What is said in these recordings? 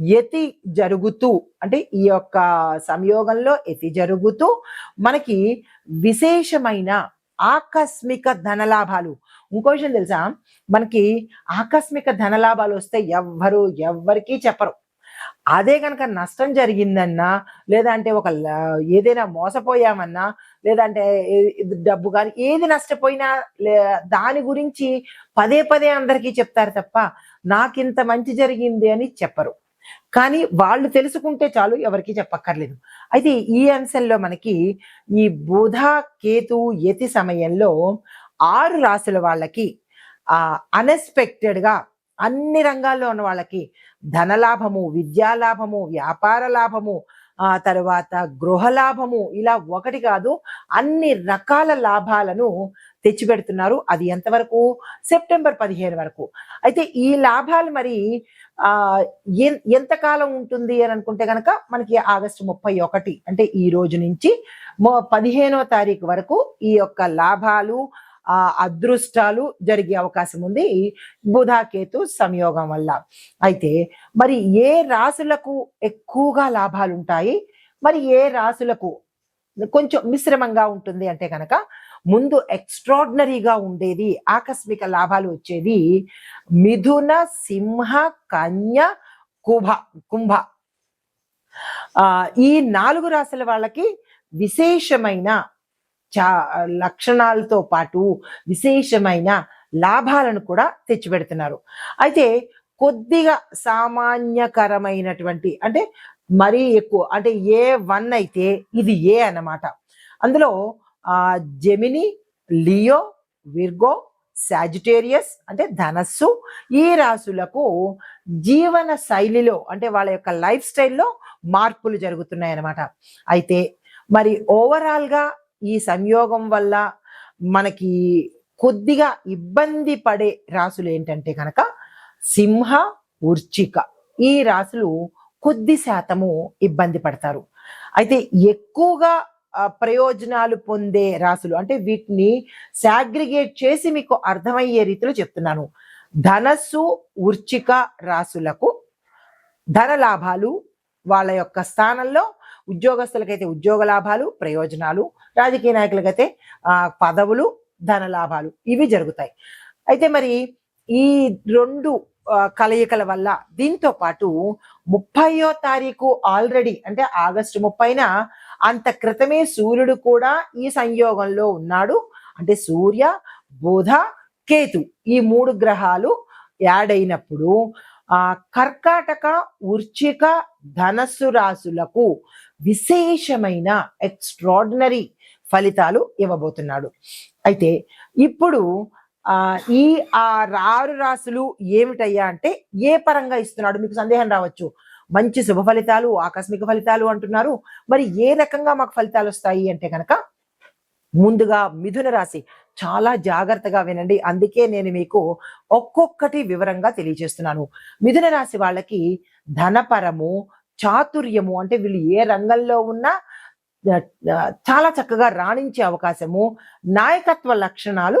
యతి జరుగుతూ అంటే ఈ యొక్క సంయోగంలో యతి జరుగుతూ మనకి విశేషమైన ఆకస్మిక ధనలాభాలు. ఇంకో విషయం తెలుసా? మనకి ఆకస్మిక ధనలాభాలు వస్తే ఎవ్వరు ఎవ్వరికీ చెప్పరు. అదే కనుక నష్టం జరిగిందన్నా లేదంటే ఒక ఏదైనా మోసపోయామన్నా లేదంటే డబ్బు కానీ ఏది నష్టపోయినా లే- దాని గురించి పదే పదే అందరికీ చెప్తారు తప్ప నాకింత మంచి జరిగింది అని చెప్పరు. కానీ వాళ్ళు తెలుసుకుంటే చాలు ఎవరికి చెప్పక్కర్లేదు. అయితే ఈ అంశంలో మనకి ఈ బుధ కేతు యతి సమయంలో ఆరు రాసుల వాళ్ళకి ఆ అన్ని రంగాల్లో ఉన్న వాళ్ళకి ధనలాభము విద్యా లాభము వ్యాపార లాభము ఆ తర్వాత గృహ లాభము ఇలా ఒకటి కాదు అన్ని రకాల లాభాలను తెచ్చిపెడుతున్నారు. అది ఎంతవరకు? సెప్టెంబర్ పదిహేను వరకు. అయితే ఈ లాభాలు మరి ఎంతకాలం ఉంటుంది అని అనుకుంటే కనుక మనకి ఆగస్టు ముప్పై ఒకటి అంటే ఈ రోజు నుంచి మొ- పదిహేనో తారీఖు వరకు ఈ యొక్క లాభాలు ఆ అదృష్టాలు జరిగే అవకాశం ఉంది బుధాకేతు సంయోగం వల్ల. అయితే మరి ఏ రాసులకు ఎక్కువగా లాభాలు ఉంటాయి? మరి ఏ రాసులకు కొంచెం మిశ్రమంగా ఉంటుంది అంటే కనుక ముందు ఎక్స్ట్రాడినరీగా ఉండేది ఆకస్మిక లాభాలు వచ్చేది మిథున సింహ కన్య కుభ కుంభ. ఈ నాలుగు రాశుల వాళ్ళకి విశేషమైన చా లక్షణాలతో పాటు విశేషమైన లాభాలను కూడా తెచ్చిపెడుతున్నారు. అయితే కొద్దిగా సామాన్యకరమైనటువంటి అంటే మరీ ఎక్కువ అంటే ఏ వన్ అయితే ఇది ఏ అన్నమాట. అందులో జెమిని లియో విర్గో సాజిటేరియస్ అంటే ధనస్సు ఈ రాశులకు జీవన శైలిలో అంటే వాళ్ళ యొక్క లైఫ్ స్టైల్లో మార్పులు జరుగుతున్నాయి అన్నమాట అయితే మరి ఓవరాల్గా ఈ సంయోగం వల్ల మనకి కొద్దిగా ఇబ్బంది పడే రాసులు ఏంటంటే కనుక సింహ ఉర్చిక ఈ రాసులు కొద్ది శాతము ఇబ్బంది పడతారు. అయితే ఎక్కువగా ప్రయోజనాలు పొందే రాశులు. అంటే వీటిని సాగ్రిగేట్ చేసి మీకు అర్థమయ్యే రీతిలో చెప్తున్నాను. ధనస్సు ఉర్చిక రాశులకు ధన లాభాలు వాళ్ళ యొక్క స్థానంలో ఉద్యోగస్తులకైతే ఉద్యోగ లాభాలు ప్రయోజనాలు రాజకీయ నాయకులకైతే పదవులు ధన లాభాలు ఇవి జరుగుతాయి. అయితే మరి ఈ రెండు కలయికల వల్ల దీంతో పాటు ముప్పయో తారీఖు ఆల్రెడీ అంటే ఆగస్టు ముప్పైన అంత క్రితమే సూర్యుడు కూడా ఈ సంయోగంలో ఉన్నాడు. అంటే సూర్య బుధ కేతు ఈ మూడు గ్రహాలు యాడ్ అయినప్పుడు ఆ కర్కాటక ఉర్చిక ధనస్సు రాశులకు విశేషమైన ఎక్స్ట్రాడినరీ ఫలితాలు ఇవ్వబోతున్నాడు. అయితే ఇప్పుడు ఆ ఈ ఆ ఆరు రాశులు ఏమిటయ్యా అంటే ఏ పరంగా ఇస్తున్నాడు? మీకు సందేహం రావచ్చు. మంచి శుభ ఫలితాలు ఆకస్మిక ఫలితాలు అంటున్నారు. మరి ఏ రకంగా మాకు ఫలితాలు వస్తాయి అంటే కనుక ముందుగా మిథున రాశి చాలా జాగ్రత్తగా వినండి. అందుకే నేను మీకు ఒక్కొక్కటి వివరంగా తెలియజేస్తున్నాను. మిథున రాశి వాళ్ళకి ధనపరము చాతుర్యము అంటే వీళ్ళు ఏ రంగంలో ఉన్నా చాలా చక్కగా రాణించే అవకాశము నాయకత్వ లక్షణాలు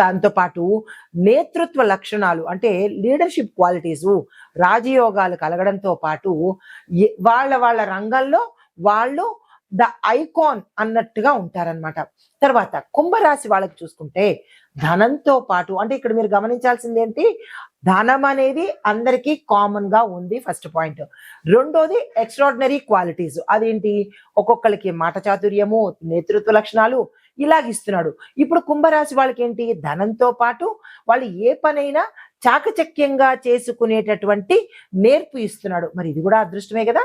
దాంతో పాటు నేతృత్వ లక్షణాలు అంటే లీడర్షిప్ క్వాలిటీస్ రాజయోగాలు కలగడంతో పాటు వాళ్ళ వాళ్ళ రంగంలో వాళ్ళు ద ఐకాన్ అన్నట్టుగా ఉంటారన్నమాట. తర్వాత కుంభరాశి వాళ్ళకి చూసుకుంటే ధనంతో పాటు అంటే ఇక్కడ మీరు గమనించాల్సింది ఏంటి? ధనం అనేది అందరికీ కామన్గా ఉంది ఫస్ట్ పాయింట్. రెండోది ఎక్స్ట్రాడినరీ క్వాలిటీస్. అదేంటి? ఒక్కొక్కరికి మాట చాతుర్యము నేతృత్వ లక్షణాలు ఇలాగ ఇస్తున్నాడు ఇప్పుడు కుంభరాశి వాళ్ళకి ఏంటి ధనంతో పాటు వాళ్ళు ఏ పనైనా చాకచక్యంగా చేసుకునేటటువంటి నేర్పు ఇస్తున్నాడు. మరి ఇది కూడా అదృష్టమే కదా?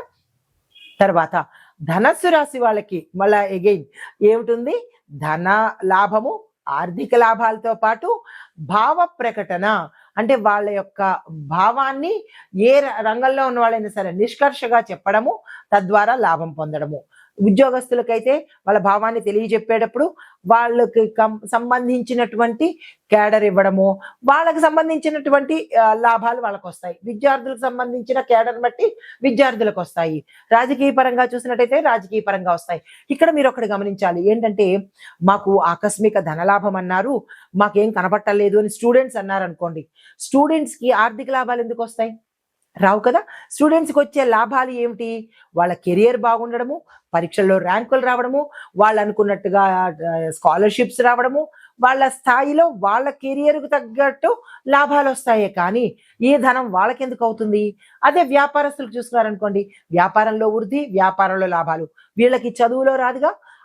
తర్వాత ధనస్సు రాశి వాళ్ళకి మళ్ళా ఎగైన్ ఏమిటుంది? ధన లాభము ఆర్థిక లాభాలతో పాటు భావ ప్రకటన అంటే వాళ్ళ యొక్క భావాన్ని ఏ రంగంలో ఉన్న వాళ్ళైనా సరే నిష్కర్షగా చెప్పడము తద్వారా లాభం పొందడము. ఉద్యోగస్తులకైతే వాళ్ళ భావాన్ని తెలియజెప్పేటప్పుడు వాళ్ళకి కం- సంబంధించినటువంటి కేడర్ ఇవ్వడము వాళ్ళకి సంబంధించినటువంటి లాభాలు వాళ్ళకు వస్తాయి విద్యార్థులకు సంబంధించిన కేడర్ బట్టి విద్యార్థులకు వస్తాయి రాజకీయ పరంగా చూసినట్టయితే రాజకీయ పరంగా వస్తాయి. ఇక్కడ మీరు ఒకటి గమనించాలి. ఏంటంటే మాకు ఆకస్మిక ధనలాభం అన్నారు. మాకేం కనబట్టలేదు అని స్టూడెంట్స్ అన్నారు అనుకోండి స్టూడెంట్స్కి ఆర్థిక లాభాలు ఎందుకు వస్తాయి రావు కదా? స్టూడెంట్స్కి వచ్చే లాభాలు ఏమిటి? వాళ్ళ కెరియర్ బాగుండడము పరీక్షల్లో ర్యాంకులు రావడము వాళ్ళు అనుకున్నట్టుగా స్కాలర్షిప్స్ రావడము వాళ్ళ స్థాయిలో వాళ్ళ కెరియర్కు తగ్గట్టు లాభాలు వస్తాయే కానీ ఈ ధనం వాళ్ళకెందుకు అవుతుంది? అదే వ్యాపారస్తులకు చూసుకున్నారనుకోండి వ్యాపారంలో వృద్ధి వ్యాపారంలో లాభాలు. వీళ్ళకి చదువులో రాదుగా?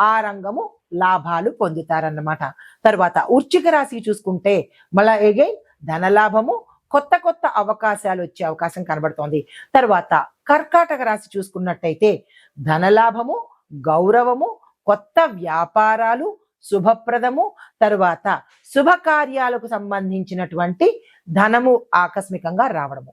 ఆ రంగము లాభాలు పొందుతారన్నమాట. తర్వాత ఉర్చిక రాశి చూసుకుంటే మళ్ళా ఎగైన్ ధన లాభము కొత్త కొత్త అవకాశాలు వచ్చే అవకాశం కనబడుతోంది. తర్వాత కర్కాటక రాశి చూసుకున్నట్టయితే ధనలాభము గౌరవము కొత్త వ్యాపారాలు శుభప్రదము తరువాత శుభకార్యాలకు సంబంధించినటువంటి ధనము ఆకస్మికంగా రావడము.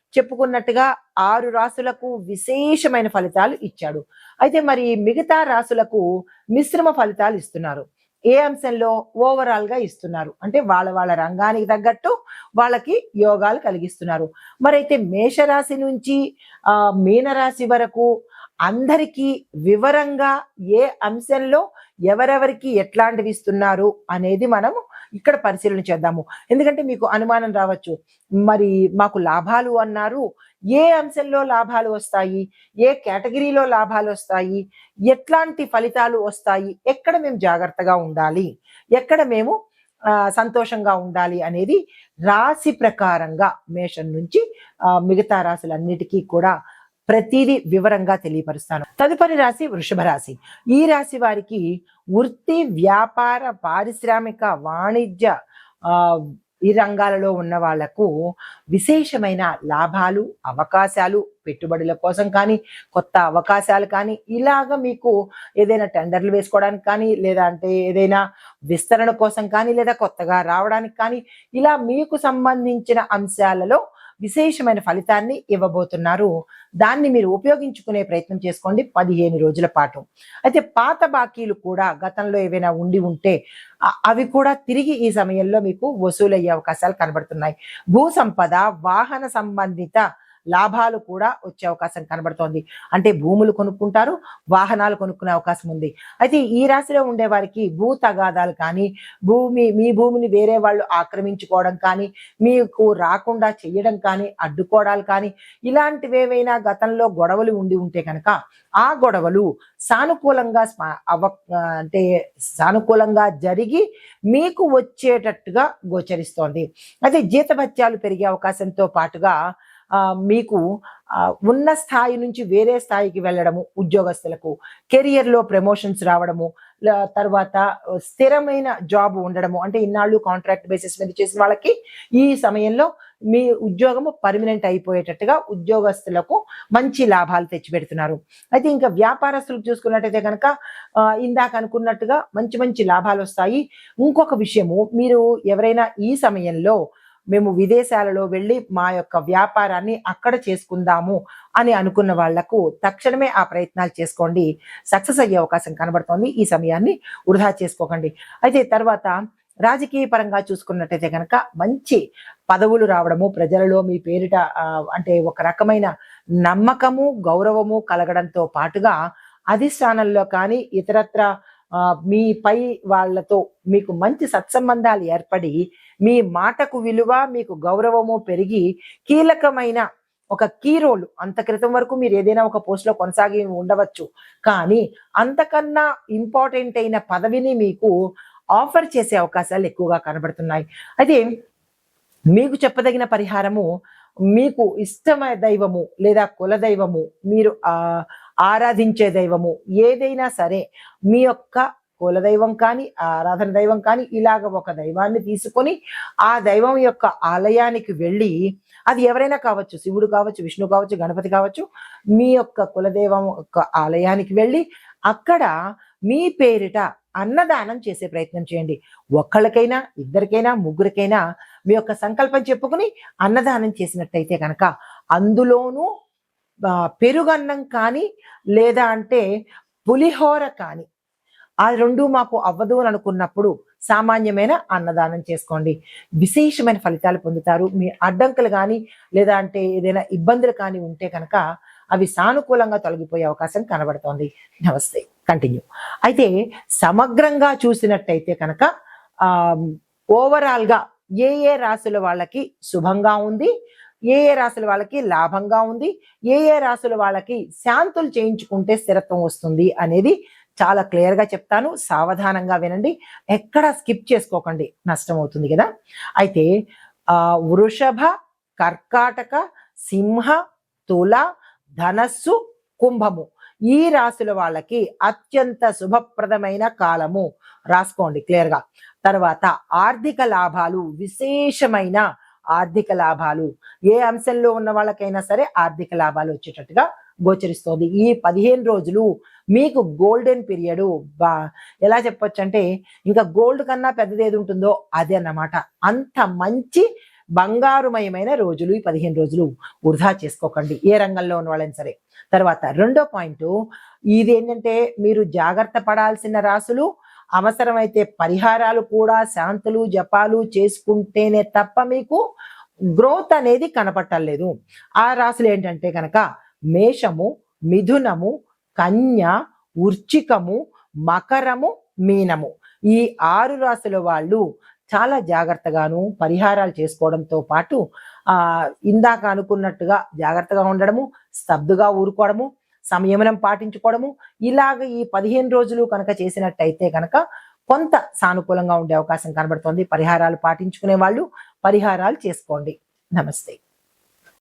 చెప్పుకున్నట్టుగా ఆరు రాసులకు విశేషమైన ఫలితాలు ఇచ్చాడు. అయితే మరి మిగతా రాసులకు మిశ్రమ ఫలితాలు ఇస్తున్నారు. ఏ అంశంలో ఓవరాల్గా ఇస్తున్నారు? అంటే వాళ్ళ వాళ్ళ రంగానికి తగ్గట్టు వాళ్ళకి యోగాలు కలిగిస్తున్నారు. మరి అయితే మేషరాశి నుంచి ఆ మీనరాశి వరకు అందరికీ వివరంగా ఏ అంశంలో ఎవరెవరికి ఎట్లాంటివి ఇస్తున్నారు అనేది మనం ఇక్కడ పరిశీలన చేద్దాము. ఎందుకంటే మీకు అనుమానం రావచ్చు. మరి మాకు లాభాలు అన్నారు. ఏ అంశంలో లాభాలు వస్తాయి? ఏ కేటగిరీలో లాభాలు వస్తాయి? ఎట్లాంటి ఫలితాలు వస్తాయి? ఎక్కడ మేము జాగ్రత్తగా ఉండాలి? ఎక్కడ మేము సంతోషంగా ఉండాలి అనేది రాశి ప్రకారంగా మేషం నుంచి మిగతా రాశులన్నిటికీ కూడా ప్రతిదీ వివరంగా తెలియపరుస్తాను. తదుపరి రాశి వృషభ రాశి. ఈ రాశి వారికి వృత్తి వ్యాపార పారిశ్రామిక వాణిజ్య ఈ రంగాలలో ఉన్న వాళ్ళకు విశేషమైన లాభాలు అవకాశాలు పెట్టుబడుల కోసం కానీ కొత్త అవకాశాలు కానీ ఇలాగ మీకు ఏదైనా టెండర్లు వేసుకోవడానికి కానీ లేదా అంటే ఏదైనా విస్తరణ కోసం కానీ లేదా కొత్తగా రావడానికి కానీ ఇలా మీకు సంబంధించిన అంశాలలో విశేషమైన ఫలితాన్ని ఇవ్వబోతున్నారు. దాన్ని మీరు ఉపయోగించుకునే ప్రయత్నం చేసుకోండి పదిహేను రోజుల పాటు. అయితే పాత బాకీలు కూడా గతంలో ఏవైనా ఉండి ఉంటే అవి కూడా తిరిగి ఈ సమయంలో మీకు వసూలయ్యే అవకాశాలు కనబడుతున్నాయి. భూ సంపద వాహన సంబంధిత లాభాలు కూడా వచ్చే అవకాశం కనబడుతోంది. అంటే భూములు కొనుక్కుంటారు వాహనాలు కొనుక్కునే అవకాశం ఉంది. అయితే ఈ రాశిలో ఉండే వారికి భూ తగాదాలు కానీ భూమి మీ భూమిని వేరే వాళ్ళు ఆక్రమించుకోవడం కానీ మీకు రాకుండా చేయడం కానీ అడ్డుకోవడాలు కానీ ఇలాంటివేవైనా గతంలో గొడవలు ఉండి ఉంటే కనుక ఆ గొడవలు సానుకూలంగా స్మ- అవ అంటే సానుకూలంగా జరిగి మీకు వచ్చేటట్టుగా గోచరిస్తోంది. అయితే జీతభత్యాలు పెరిగే అవకాశంతో పాటుగా మీకు ఉన్న స్థాయి నుంచి వేరే స్థాయికి వెళ్ళడము ఉద్యోగస్తులకు కెరియర్లో ప్రమోషన్స్ రావడము తర్వాత స్థిరమైన జాబ్ ఉండడము అంటే ఇన్నాళ్ళు కాంట్రాక్ట్ బేసిస్ మీద చేసిన వాళ్ళకి ఈ సమయంలో మీ ఉద్యోగము పర్మనెంట్ అయిపోయేటట్టుగా ఉద్యోగస్తులకు మంచి లాభాలు తెచ్చిపెడుతున్నారు. అయితే ఇంకా వ్యాపారస్తులకు చూసుకున్నట్టయితే కనుక ఇందాక అనుకున్నట్టుగా మంచి మంచి లాభాలు వస్తాయి. ఇంకొక విషయము మీరు ఎవరైనా ఈ సమయంలో మేము విదేశాలలో వెళ్ళి మా యొక్క వ్యాపారాన్ని అక్కడ చేసుకుందాము అని అనుకున్న వాళ్ళకు తక్షణమే ఆ ప్రయత్నాలు చేసుకోండి. సక్సెస్ అయ్యే అవకాశం కనబడుతోంది. ఈ సమయాన్ని వృధా చేసుకోకండి. అయితే తర్వాత రాజకీయ పరంగా చూసుకున్నట్టయితే కనుక మంచి పదవులు రావడము ప్రజలలో మీ పేరిట అంటే ఒక రకమైన నమ్మకము గౌరవము కలగడంతో పాటుగా అధిష్టానంలో కానీ ఇతరత్ర మీ పై వాళ్ళతో మీకు మంచి సత్సంబంధాలు ఏర్పడి మీ మాటకు విలువ మీకు గౌరవము పెరిగి కీలకమైన ఒక కీ రోల్ అంత క్రితం వరకు మీరు ఏదైనా ఒక పోస్ట్లో కొనసాగి ఉండవచ్చు. కానీ అంతకన్నా ఇంపార్టెంట్ అయిన పదవిని మీకు ఆఫర్ చేసే అవకాశాలు ఎక్కువగా కనబడుతున్నాయి. అయితే మీకు చెప్పదగిన పరిహారము మీకు ఇష్టమైన దైవము లేదా కుల దైవము మీరు ఆ ఆరాధించే దైవము. ఏదైనా సరే మీ యొక్క కులదైవం కానీ ఆరాధన దైవం కానీ ఇలాగ ఒక దైవాన్ని తీసుకొని ఆ దైవం యొక్క ఆలయానికి వెళ్ళి అది ఎవరైనా కావచ్చు శివుడు కావచ్చు విష్ణు కావచ్చు గణపతి కావచ్చు మీ యొక్క కులదైవం యొక్క ఆలయానికి వెళ్ళి అక్కడ మీ పేరిట అన్నదానం చేసే ప్రయత్నం చేయండి. ఒక్కళ్ళకైనా ఇద్దరికైనా ముగ్గురికైనా మీ యొక్క సంకల్పం చెప్పుకుని అన్నదానం చేసినట్టయితే కనుక అందులోనూ పెరుగన్నం కానీ లేదా అంటే పులిహోర కానీ. ఆ రెండు మాకు అవ్వదు అని అనుకున్నప్పుడు సామాన్యమైన అన్నదానం చేసుకోండి. విశేషమైన ఫలితాలు పొందుతారు. మీ అడ్డంకులు కానీ లేదా అంటే ఏదైనా ఇబ్బందులు కానీ ఉంటే కనుక అవి సానుకూలంగా తొలగిపోయే అవకాశం కనబడుతోంది. నమస్తే. కంటిన్యూ. అయితే సమగ్రంగా చూసినట్టయితే కనుక ఓవరాల్గా ఏ ఏ రాశుల వాళ్ళకి శుభంగా ఉంది? ఏ ఏ రాశుల వాళ్ళకి లాభంగా ఉంది ఏ ఏ రాశుల వాళ్ళకి శాంతులు చేయించుకుంటే స్థిరత్వం వస్తుంది అనేది చాలా క్లియర్గా చెప్తాను. సావధానంగా వినండి. ఎక్కడ స్కిప్ చేసుకోకండి. నష్టం అవుతుంది కదా. అయితే ఆ వృషభ కర్కాటక సింహ తుల ధనస్సు కుంభము ఈ రాశుల వాళ్ళకి అత్యంత శుభప్రదమైన కాలము. రాసుకోండి క్లియర్గా. తర్వాత ఆర్థిక లాభాలు విశేషమైన ఆర్థిక లాభాలు. ఏ అంశంలో ఉన్న వాళ్ళకైనా సరే ఆర్థిక లాభాలు వచ్చేటట్టుగా గోచరిస్తోంది. ఈ పదిహేను రోజులు మీకు గోల్డెన్ పీరియడ్. బా ఎలా చెప్పొచ్చు అంటే ఇంకా గోల్డ్ కన్నా పెద్దది ఏది ఉంటుందో అదే అన్నమాట. అంత మంచి బంగారుమయమైన రోజులు ఈ పదిహేను రోజులు వృధా చేసుకోకండి. ఏ రంగంలో ఉన్న వాళ్ళైనా సరే. తర్వాత రెండో పాయింట్ ఇది ఏంటంటే మీరు జాగ్రత్త పడాల్సిన రాసులు అవసరమైతే పరిహారాలు కూడా శాంతులు జపాలు చేసుకుంటేనే తప్ప మీకు గ్రోత్ అనేది కనపట్టలేదు. ఆ రాశులు ఏంటంటే కనుక మేషము మిథునము కన్య ఉర్చికము మకరము మీనము. ఈ ఆరు రాశుల వాళ్ళు చాలా జాగ్రత్తగాను పరిహారాలు చేసుకోవడంతో పాటు ఆ ఇందాక అనుకున్నట్టుగా జాగ్రత్తగా ఉండడము స్తబ్దుగా ఊరుకోవడము సంయమనం పాటించుకోవడము. ఇలాగ ఈ పదిహేను రోజులు కనుక చేసినట్టయితే కనుక కొంత సానుకూలంగా ఉండే అవకాశం కనబడుతోంది. పరిహారాలు పాటించుకునే వాళ్ళు పరిహారాలు చేసుకోండి. నమస్తే.